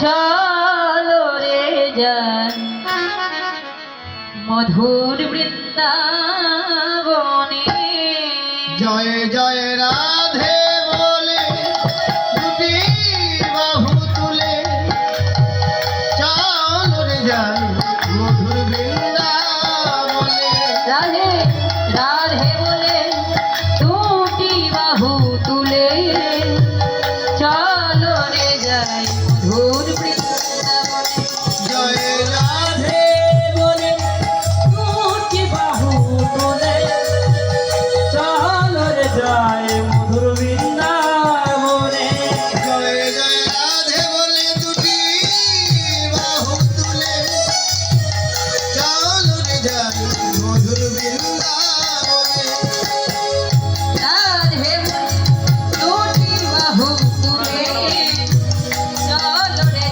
চলো রে যান মধুর বৃন্দাবনে। জয় জয় রাম।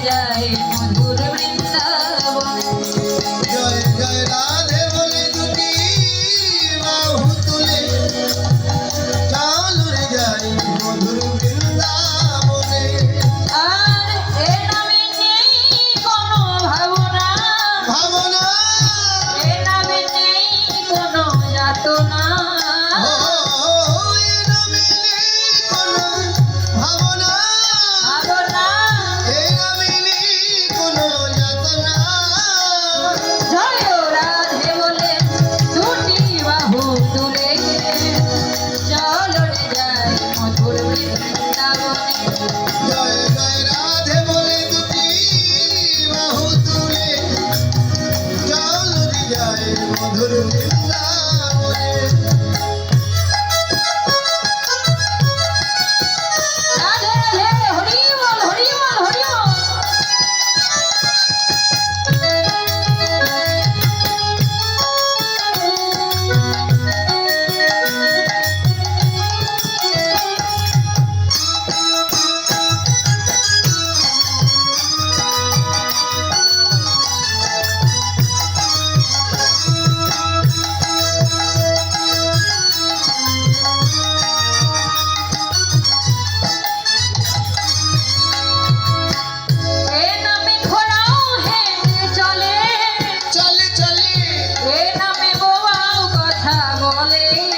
যায় মধুর বৃন্দা। Good evening.